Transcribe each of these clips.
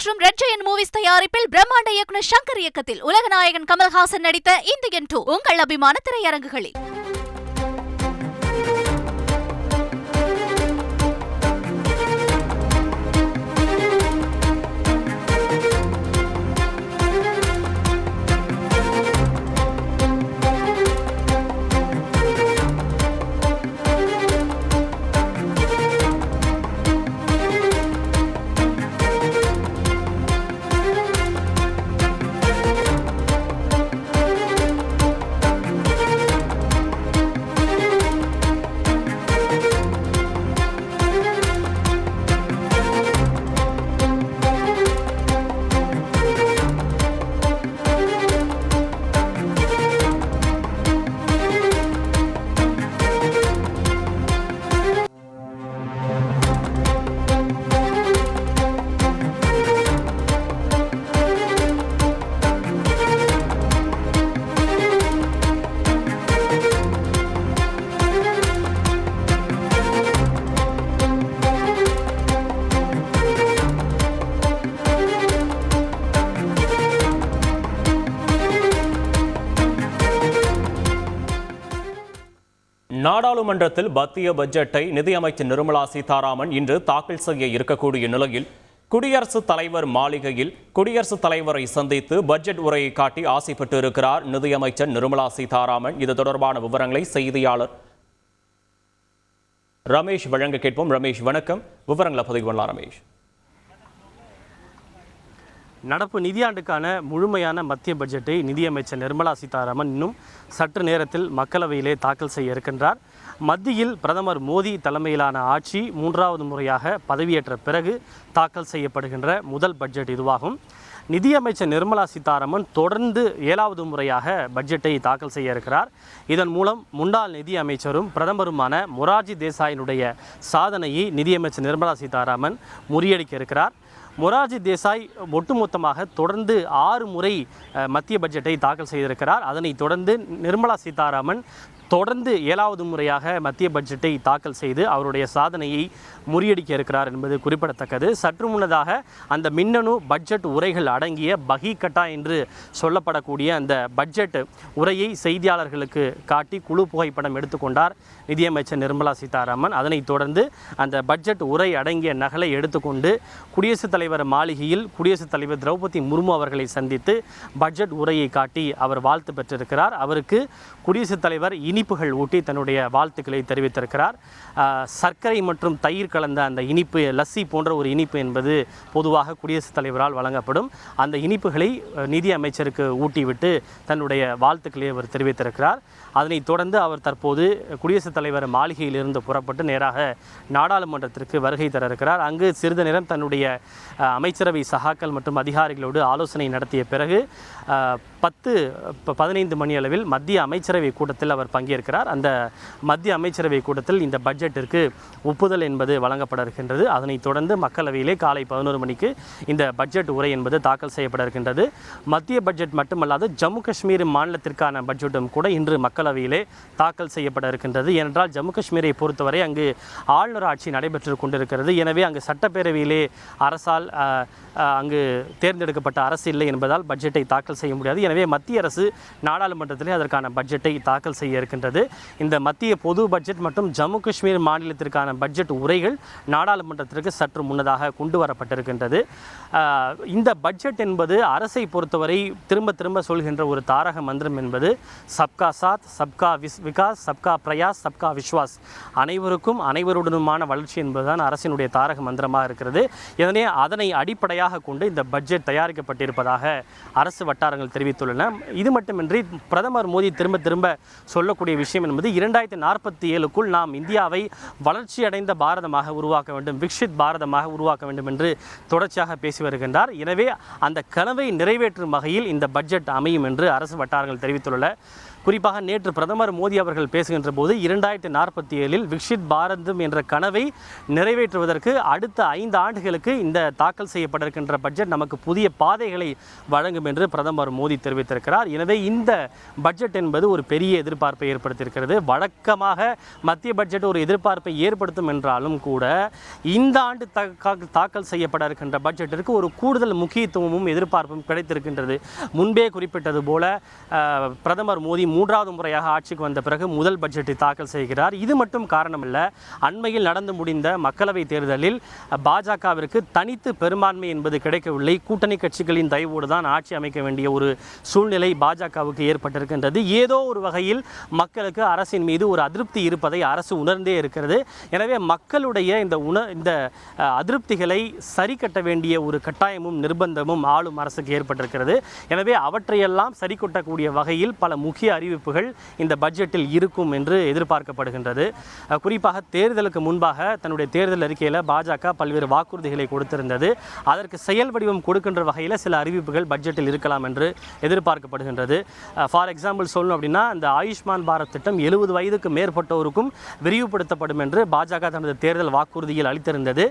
மற்றும் Red Giant Movies தயாரிப்பில் பிரம்மாண்ட இயக்குனர் சங்கர் இயக்கத்தில் உலகநாயகன் கமல்ஹாசன் நடித்த இந்தியன் டூ உங்கள் அபிமான திரையரங்குகளில். நாடாளுமன்றத்தில் மத்திய பட்ஜெட்டை நிதியமைச்சர் நிர்மலா சீதாராமன் இன்று தாக்கல் செய்ய இருக்கக்கூடிய நிலையில் குடியரசுத் தலைவர் மாளிகையில் குடியரசுத் தலைவரை சந்தித்து பட்ஜெட் உரையை காட்டி ஆசைப்பட்டு இருக்கிறார் நிதியமைச்சர் நிர்மலா சீதாராமன். இது தொடர்பான விவரங்களை செய்தியாளர் ரமேஷ் வழங்க கேட்போம். ரமேஷ் வணக்கம். விவரங்களை பதிவு பண்ணலாம் ரமேஷ். நடப்பு நிதியாண்டுக்கான முழுமையான மத்திய பட்ஜெட்டை நிதியமைச்சர் நிர்மலா சீதாராமன் இன்னும் சற்று நேரத்தில் மக்களவையிலே தாக்கல் செய்ய இருக்கின்றார். மத்தியில் பிரதமர் மோடி தலைமையிலான ஆட்சி மூன்றாவது முறையாக பதவியேற்ற பிறகு தாக்கல் செய்யப்படுகின்ற முதல் பட்ஜெட் இதுவாகும். நிதியமைச்சர் நிர்மலா சீதாராமன் தொடர்ந்து ஏழாவது முறையாக பட்ஜெட்டை தாக்கல் செய்ய இருக்கிறார். இதன் மூலம் முன்னாள் நிதி அமைச்சரும் பிரதமருமான மொரார்ஜி தேசாயினுடைய சாதனையை நிதியமைச்சர் நிர்மலா சீதாராமன் முறியடிக்க இருக்கிறார். மொரார்ஜி தேசாய் ஒட்டுமொத்தமாக தொடர்ந்து ஆறு முறை மத்திய பட்ஜெட்டை தாக்கல் செய்திருக்கிறார். அதனைத் தொடர்ந்து நிர்மலா சீதாராமன் தொடர்ந்து ஏழாவது முறையாக மத்திய பட்ஜெட்டை தாக்கல் செய்து அவருடைய சாதனையை முறியடிக்க இருக்கிறார் என்பது குறிப்பிடத்தக்கது. சற்று முன்னதாக அந்த மின்னணு பட்ஜெட் உரைகள் அடங்கிய பகிகட்டா என்று சொல்லப்படக்கூடிய அந்த பட்ஜெட் உரையை செய்தியாளர்களுக்கு காட்டி குழு புகைப்படம் எடுத்துக்கொண்டார் நிதியமைச்சர் நிர்மலா சீதாராமன். அதனைத் தொடர்ந்து அந்த பட்ஜெட் உரை அடங்கிய நகலை எடுத்துக்கொண்டு குடியரசுத் தலைவர் மாளிகையில் குடியரசுத் தலைவர் திரௌபதி முர்மு அவர்களை சந்தித்து பட்ஜெட் உரையை காட்டி அவர் வாழ்த்து பெற்றிருக்கிறார். அவருக்கு குடியரசுத் தலைவர் இனிப்புகள் ஊட்டி தன்னுடைய வாழ்த்துக்களை தெரிவித்திருக்கிறார். சர்க்கரை மற்றும் தயிர் கலந்த அந்த இனிப்பு லஸ்ஸி போன்ற ஒரு இனிப்பு என்பது பொதுவாக குடியரசுத் தலைவரால் வழங்கப்படும். அந்த இனிப்புகளை நிதி அமைச்சருக்கு ஊட்டிவிட்டு தன்னுடைய வாழ்த்துக்களை அவர் தெரிவித்திருக்கிறார். அதனைத் தொடர்ந்து அவர் தற்போது குடியரசுத் தலைவர் மாளிகையிலிருந்து புறப்பட்டு நேராக நாடாளுமன்றத்திற்கு வருகை தர இருக்கிறார் அங்கு சிறிது நேரம் தன்னுடைய அமைச்சரவை சகாக்கள் மற்றும் அதிகாரிகளோடு ஆலோசனை நடத்திய பிறகு பத்து பதினைந்து மணி அளவில் மத்திய அமைச்சரவை கூட்டத்தில் அவர் பங்கேற்கிறார். அந்த மத்திய அமைச்சரவை கூட்டத்தில் இந்த பட்ஜெட்டிற்கு ஒப்புதல் என்பது வழங்கப்பட இருக்கின்றது அதனைத் தொடர்ந்து மக்களவையிலே காலை பதினோரு மணிக்கு இந்த பட்ஜெட் உரை என்பது தாக்கல் செய்யப்பட இருக்கின்றது மத்திய பட்ஜெட் மட்டுமல்லாது ஜம்மு காஷ்மீர் மாநிலத்திற்கான பட்ஜெட்டும் கூட இன்று மக்களவையிலே தாக்கல் செய்யப்பட இருக்கின்றது ஏனென்றால் ஜம்மு காஷ்மீரை பொறுத்தவரை அங்கு ஆளுநர் ஆட்சி நடைபெற்று கொண்டிருக்கிறது. எனவே அங்கு சட்டப்பேரவையிலே அரசால் அங்கு தேர்ந்தெடுக்கப்பட்ட அரசு இல்லை என்பதால் பட்ஜெட்டை தாக்கல் செய்ய முடியாது. எனவே மத்திய அரசு நாடாளுமன்றத்திலே அதற்கான பட்ஜெட்டை தாக்கல் செய்ய இருக்கின்றது. இந்த மத்திய பொது பட்ஜெட் மற்றும் ஜம்மு காஷ்மீர் மாநிலத்திற்கான பட்ஜெட் உரைகள் நாடாளுமன்றத்திற்கு சற்று முன்னதாக கொண்டு வரப்பட்டிருக்கின்றது. இந்த பட்ஜெட் என்பது அரசை பொறுத்தவரை திரும்ப திரும்ப சொல்கின்ற ஒரு தாரக மந்திரம் என்பது சப்கா சாத் சப்கா விஸ் விகாஸ் சப்கா பிரயாஸ் சப்கா விஸ்வாஸ் அனைவருக்கும் அனைவருடனுமான வளர்ச்சி என்பதுதான் அரசினுடைய தாரக மந்திரமாக இருக்கிறது. இதனை அதனை அடிப்படையாக கொண்டு இந்த பட்ஜெட் தயாரிக்கப்பட்டிருப்பதாக அரசு வட்டாரங்கள் தெரிவித்து தெரிவித்துள்ளன. இது மட்டுமின்றி பிரதமர் மோடி திரும்ப திரும்ப சொல்லக்கூடிய விஷயம் என்பது இரண்டாயிரத்தி நாற்பத்தி ஏழுக்குள் நாம் இந்தியாவை வளர்ச்சி அடைந்த பாரதமாக உருவாக்க வேண்டும் விக்ஷித் பாரதமாக உருவாக்க வேண்டும் என்று தொடர்ச்சியாக பேசி வருகின்றார். எனவே அந்த கனவை நிறைவேற்றும் வகையில் இந்த பட்ஜெட் அமையும் என்று அரசு வட்டாரங்கள் தெரிவித்துள்ளன. குறிப்பாக நேற்று பிரதமர் மோடி அவர்கள் பேசுகின்ற போது இரண்டாயிரத்தி நாற்பத்தி ஏழில் விக்ஷித் பாரதம் என்ற கனவை நிறைவேற்றுவதற்கு அடுத்த ஐந்து ஆண்டுகளுக்கு இந்த தாக்கல் செய்யப்பட இருக்கின்ற பட்ஜெட் நமக்கு புதிய பாதைகளை வழங்கும் என்று பிரதமர் மோடி தெரிவித்திருக்கிறார். எனவே இந்த பட்ஜெட் என்பது ஒரு பெரிய எதிர்பார்ப்பை ஏற்படுத்தியிருக்கிறது. வழக்கமாக மத்திய பட்ஜெட் ஒரு எதிர்பார்ப்பை ஏற்படுத்தும் என்றாலும் கூட இந்த ஆண்டு தாக்க- தாக்கல் செய்யப்பட இருக்கின்ற பட்ஜெட்டிற்கு ஒரு கூடுதல் முக்கியத்துவமும் எதிர்பார்ப்பும் கிடைத்திருக்கின்றது. முன்பே குறிப்பிட்டது போல பிரதமர் மோடி மூன்றாவது முறையாக ஆட்சிக்கு வந்த பிறகு முதல் பட்ஜெட்டை தாக்கல் செய்கிறார். இது மட்டும் காரணமல்ல அண்மையில் நடந்து முடிந்த மக்களவை தேர்தலில் பாஜகவிற்கு தனித்து பெரும்பான்மை என்பது கிடைக்கவில்லை. கூட்டணி கட்சிகளின் தயவோடு தான் ஆட்சி அமைக்க வேண்டிய ஒரு சூழ்நிலை பாஜகவுக்கு ஏற்பட்டிருக்கின்றது. ஏதோ ஒரு வகையில் மக்களுக்கு அரசின் மீது ஒரு அதிருப்தி இருப்பதை அரசு உணர்ந்தே இருக்கிறது. எனவே மக்களுடைய இந்த உண இந்த அதிருப்திகளை சரி கட்ட வேண்டிய ஒரு கட்டாயமும் நிர்பந்தமும் ஆளும் அரசுக்கு ஏற்பட்டிருக்கிறது. எனவே அவற்றையெல்லாம் சரி கட்டக்கூடிய வகையில் பல முக்கிய அறிவிப்புகள் இந்த பட்ஜெட்டில் இருக்கும் என்று எதிர்பார்க்கப்படுகின்றது. குறிப்பாக தேர்தலுக்கு முன்பாக தன்னுடைய தேர்தல் அறிக்கையில் பாஜக பல்வேறு வாக்குறுதிகளை கொடுத்திருந்தது. அதற்கு செயல் வடிவம் கொடுக்கின்ற வகையில் சில அறிவிப்புகள் பட்ஜெட்டில் இருக்கலாம் என்று எதிர்பார்க்கப்படுகின்றது. ஃபார் எக்ஸாம்பிள் சொல்லணும் அப்படின்னா இந்த ஆயுஷ்மான் பாரத் திட்டம் எழுபது வயதுக்கு மேற்பட்டோருக்கும் விரிவுபடுத்தப்படும் என்று பாஜக தனது தேர்தல் வாக்குறுதியில் அளித்திருந்தது.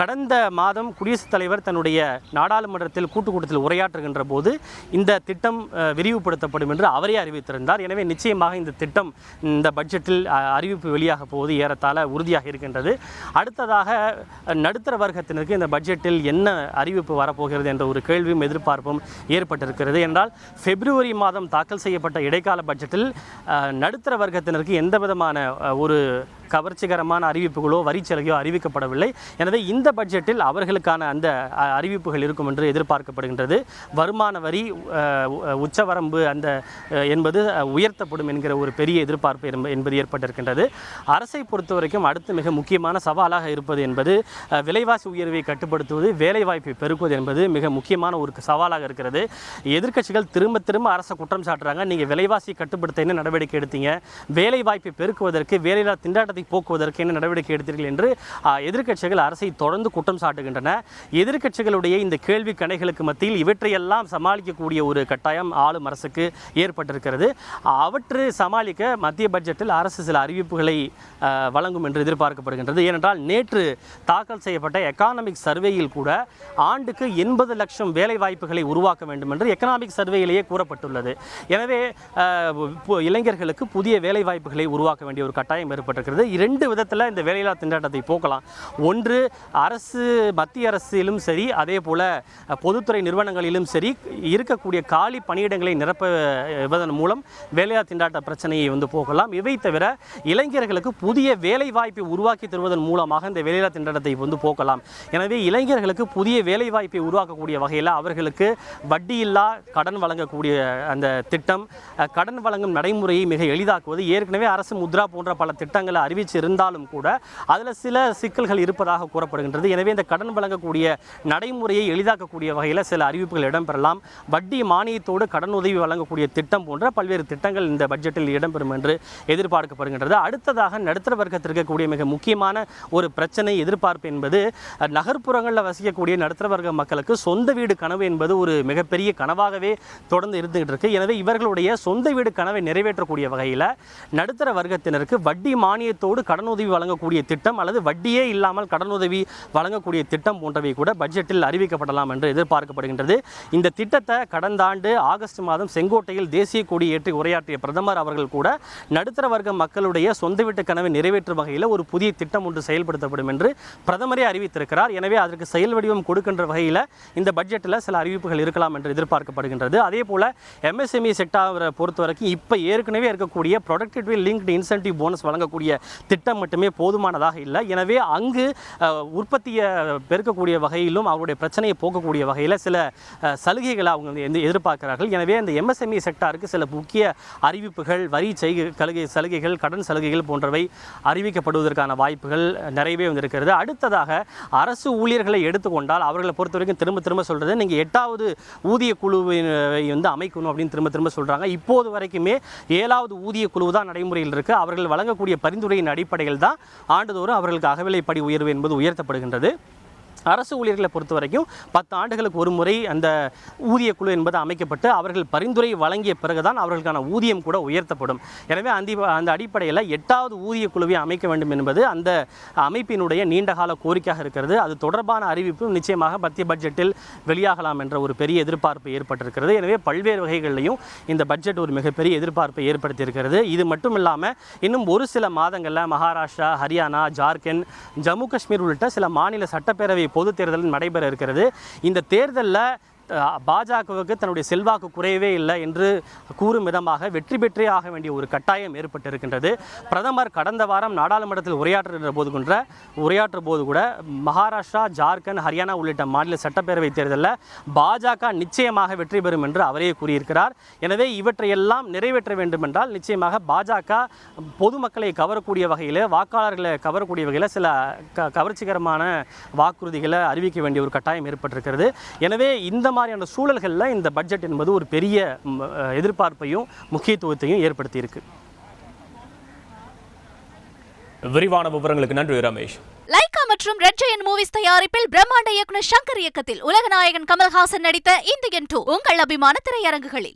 கடந்த மாதம் குடியரசுத் தலைவர் தன்னுடைய நாடாளுமன்றத்தில் கூட்டுக்கூட்டத்தில் உரையாற்றுகின்ற போது இந்த திட்டம் விரிவுபடுத்தப்படும் என்று அவரே அறிவித்திருந்தார். எனவே நிச்சயமாக இந்த திட்டம் இந்த பட்ஜெட்டில் அறிவிப்பு வெளியாக போவது ஏறத்தாழ உறுதியாக இருக்கின்றது. அடுத்ததாக நடுத்தர வர்க்கத்தினருக்கு இந்த பட்ஜெட்டில் என்ன அறிவிப்பு வரப்போகிறது என்ற ஒரு கேள்வியும் எதிர்பார்ப்பும் ஏற்பட்டிருக்கிறது என்றால் பிப்ரவரி மாதம் தாக்கல் செய்யப்பட்ட இடைக்கால பட்ஜெட்டில் நடுத்தர வர்க்கத்தினருக்கு எந்த விதமான ஒரு கவர்ச்சிகரமான அறிவிப்புகளோ வரிச்சலுகையோ அறிவிக்கப்படவில்லை. எனவே இந்த பட்ஜெட்டில் அவர்களுக்கான அந்த அறிவிப்புகள் இருக்கும் என்று எதிர்பார்க்கப்படுகின்றது. வருமான வரி உச்சவரம்பு அந்த என்பது உயர்த்தப்படும் என்கிற ஒரு பெரிய எதிர்பார்ப்பு என்பது ஏற்பட்டிருக்கின்றது. அரசை பொறுத்த வரைக்கும் அடுத்து மிக முக்கியமான சவாலாக இருப்பது என்பது விலைவாசி உயர்வை கட்டுப்படுத்துவது வேலைவாய்ப்பை பெருக்குவது என்பது மிக முக்கியமான ஒரு சவாலாக இருக்கிறது. எதிர்க்கட்சிகள் திரும்ப திரும்ப அரசை குற்றம் சாட்டுறாங்க. நீங்கள் விலைவாசி கட்டுப்படுத்த என்ன நடவடிக்கை எடுத்தீங்க? வேலைவாய்ப்பை பெருக்குவதற்கு வேலையில்லா திண்டாட்டத்தை போக்குவதற்கு என்ன நடவடிக்கை எடுத்தீர்கள் என்று எதிர்க்கட்சிகள் அரசை தொடர்ந்து குற்றம் சாட்டுகின்றன. எதிர்க்கட்சிகளுடைய இந்த கேள்வி கணைகளுக்கு மத்தியில் இவற்றையெல்லாம் சமாளிக்கக்கூடிய ஒரு கட்டாயம் ஆளும் அரசுக்கு ஏற்பட்டிருக்கிறது. அவற்றை சமாளிக்க மத்திய பட்ஜெட்டில் அரசு சில அறிவிப்புகளை வழங்கும் என்று எதிர்பார்க்கப்படுகின்றது. ஏனென்றால் நேற்று தாக்கல் செய்யப்பட்ட எக்கானமிக் சர்வேயில் கூட ஆண்டுக்கு எண்பது லட்சம் வேலை வாய்ப்புகளை உருவாக்க வேண்டும் என்று எக்கனாமிக் சர்வேயிலேயே கூறப்பட்டுள்ளது. எனவே இளைஞர்களுக்கு புதிய வேலை வாய்ப்புகளை உருவாக்க வேண்டிய ஒரு கட்டாயம் ஏற்பட்டிருக்கிறது. இரண்டு விதத்தில் இந்த வேலையில்லா திண்டாட்டத்தை போக்கலாம். ஒன்று அரசு மத்திய அரசிலும் சரி அதே போல் பொதுத்துறை நிறுவனங்களிலும் சரி இருக்கக்கூடிய காலி பணியிடங்களை நிரப்புவதன் மூலம் வேலையா திண்டாட்ட பிரச்சனையை வந்து போகலாம். இவை தவிர இளைஞர்களுக்கு புதிய வேலை வாய்ப்பை உருவாக்கி தருவதன் மூலமாக இந்த வேலையில்லா திண்டாட்டத்தை வந்து போக்கலாம். எனவே இளைஞர்களுக்கு புதிய வேலை வாய்ப்பை உருவாக்கக்கூடிய வகையில் அவர்களுக்கு வட்டியில்லா கடன் வழங்கக்கூடிய அந்த திட்டம் கடன் வழங்கும் நடைமுறையை மிக எளிதாக்குவது. ஏற்கனவே அரசு முத்ரா போன்ற பல திட்டங்களை அறிவித்து இருந்தாலும் கூட அதில் சில சிக்கல்கள் இருப்பதாக கூறப்படுகின்றது. எனவே இந்த கடன் வழங்கக்கூடிய நடைமுறையை எளிதாக்கக்கூடிய வகையில் சில அறிவிப்புகள் இடம்பெறலாம். வட்டி மானியத்தோடு கடன் உதவி வழங்கக்கூடிய திட்டம் போன்ற பல்வேறு திட்டங்கள் இந்த பட்ஜெட்டில் இடம்பெறும் என்று எதிர்பார்க்கப்படுகின்றது. அடுத்ததாக நடுத்தர வர்க்கத்திற்கு இருக்கக்கூடிய மிக முக்கியமான ஒரு பிரச்சனை எதிர்பார்ப்பு என்பது நகர்ப்புறங்களில் வசிக்கக்கூடிய நடுத்தர வர்க்க மக்களுக்கு சொந்த வீடு கனவு என்பது ஒரு மிகப்பெரிய கனவாகவே தொடர்ந்து இருந்துகிட்டு இருக்கு. எனவே இவர்களுடைய சொந்த வீடு கனவை நிறைவேற்றக்கூடிய வகையில் நடுத்தர வர்க்கத்தினருக்கு வட்டி மானியத்தோடு கடனுதவி வழங்கக்கூடிய திட்டம் அல்லது வட்டியே இல்லாமல் கடனுதவி வழங்கக்கூடிய திட்டம் போன்றவை கூட பட்ஜெட்டில் அறிவிக்கப்படலாம் என்று எதிர்பார்க்கப்படுகின்றது. இந்த திட்டத்தை கடந்த ஆண்டு ஆகஸ்ட் மாதம் செங்கோட்டையில் தேசிய கொடி ஏற்றி உரையாற்றிய பிரதமர் அவர்கள் கூட நடுத்தர வர்க்க மக்களுடைய சொந்த வீட்டு கனவை நிறைவேற்றும் வகையில் ஒரு புதிய திட்டம் ஒன்று செயல்படுத்தப்படும் என்று பிரதமரே அறிவித்திருக்கிறார். எனவே அதற்கு செயல் வடிவம் கொடுக்கின்ற வகையில் இந்த பட்ஜெட்டில் சில அறிவிப்புகள் இருக்கலாம் என்று எதிர்பார்க்கப்படுகின்றது. அதே போல் எம்எஸ்எம்இ செக்டாரை பொறுத்த வரைக்கும் இப்போ ஏற்கனவே இருக்கக்கூடிய ப்ரொடக்டிவிட்டி லிங்க்டு இன்சென்டிவ் போனஸ் வழங்கக்கூடிய திட்டம் மட்டுமே போதுமானதாக இல்லை. எனவே அங்கு உற்பத்தியை பெருக்கக்கூடிய வகையிலும் அவருடைய பிரச்சனையை போக்கக்கூடிய வகையில் சில சலுகைகளை அவங்க வந்து எந்த- எதிர்பார்க்கிறார்கள். எனவே அந்த எம்எஸ்எம்இ செக்டாருக்கு சில முக்கிய அறிவிப்புகள் வரி செய்கை சலுகை சலுகைகள் கடன் சலுகைகள் போன்றவை அறிவிக்கப்படுவதற்கான வாய்ப்புகள் நிறையவே வந்திருக்கிறது. அடுத்ததாக அரசு ஊழியர்களை எடுத்துக்கொண்டால் அவர்களை பொறுத்த வரைக்கும் திரும்ப திரும்ப சொல்கிறது நீங்கள் எட்டாவது ஊதிய குழுவை வந்து அமைக்கணும் அப்படின்னு திரும்ப திரும்ப சொல்கிறாங்க இப்போது வரைக்குமே ஏழாவது ஊதிய குழு தான் நடைமுறையில் இருக்குது அவர்கள் வழங்கக்கூடிய பரிந்துரையின் அடிப்படையில் தான் ஆண்டுதோறும் அவர்களுக்கு அகவிலைப்படி உயர்வு என்பது உயர்த்தப்படுகின்றது. அரசு ஊழியர்களை பொறுத்த வரைக்கும் பத்து ஆண்டுகளுக்கு ஒரு முறை அந்த ஊதிய குழு என்பது அமைக்கப்பட்டு அவர்கள் பரிந்துரை வழங்கிய பிறகுதான் அவர்களுக்கான ஊதியம் கூட உயர்த்தப்படும். எனவே அந்த அந்த அடிப்படையில் எட்டாவது ஊதிய குழுவை அமைக்க வேண்டும் என்பது அந்த அமைப்பினுடைய நீண்டகால கோரிக்கையாக இருக்கிறது. அது தொடர்பான அறிவிப்பு நிச்சயமாக மத்திய பட்ஜெட்டில் வெளியாகலாம் என்ற ஒரு பெரிய எதிர்பார்ப்பு ஏற்பட்டிருக்கிறது. எனவே பல்வேறு வகைகளிலையும் இந்த பட்ஜெட் ஒரு மிகப்பெரிய எதிர்பார்ப்பை ஏற்படுத்தியிருக்கிறது. இது மட்டும் இல்லாமல் இன்னும் ஒரு சில மாதங்களில் மகாராஷ்டிரா ஹரியானா ஜார்க்கண்ட் ஜம்மு காஷ்மீர் உள்ளிட்ட சில மாநில சட்டப்பேரவை பொது தேர்தல் நடைபெற இருக்கிறது. இந்த தேர்தலில் பாஜகவுக்கு தன்னுடைய செல்வாக்கு குறையவே இல்லை என்று கூறும் விதமாக வெற்றி பெற்றே ஆக வேண்டிய ஒரு கட்டாயம் ஏற்பட்டிருக்கின்றது. பிரதமர் கடந்த வாரம் நாடாளுமன்றத்தில் உரையாற்றுகின்ற போது கொன்ற உரையாற்றும் போது கூட மகாராஷ்டிரா ஜார்க்கண்ட் ஹரியானா உள்ளிட்ட மாநில சட்டப்பேரவை தேர்தலில் பாஜக நிச்சயமாக வெற்றி பெறும் என்று அவரே கூறியிருக்கிறார். எனவே இவற்றையெல்லாம் நிறைவேற்ற வேண்டுமென்றால் நிச்சயமாக பாஜக பொதுமக்களை கவரக்கூடிய வகையில் வாக்காளர்களை கவரக்கூடிய வகையில் சில க கவர்ச்சிகரமான வாக்குறுதிகளை அறிவிக்க வேண்டிய ஒரு கட்டாயம் ஏற்பட்டிருக்கிறது. எனவே இந்த மாதிரியான சூழல்களில் இந்த பட்ஜெட் என்பது ஒரு பெரிய எதிர்பார்ப்பையும் முக்கியத்துவத்தையும் ஏற்படுத்தியிருக்கு. விரிவான விவரங்களுக்கு நன்றி ரமேஷ். லைகா மற்றும் ரெட் ஜெயன் மூவிஸ் தயாரிப்பில் பிரம்மாண்ட இயக்குனர் சங்கர் இயக்கத்தில் உலகநாயகன் கமல்ஹாசன் நடித்த இந்தியன் டூ உங்கள் அபிமான திரையரங்குகளில்.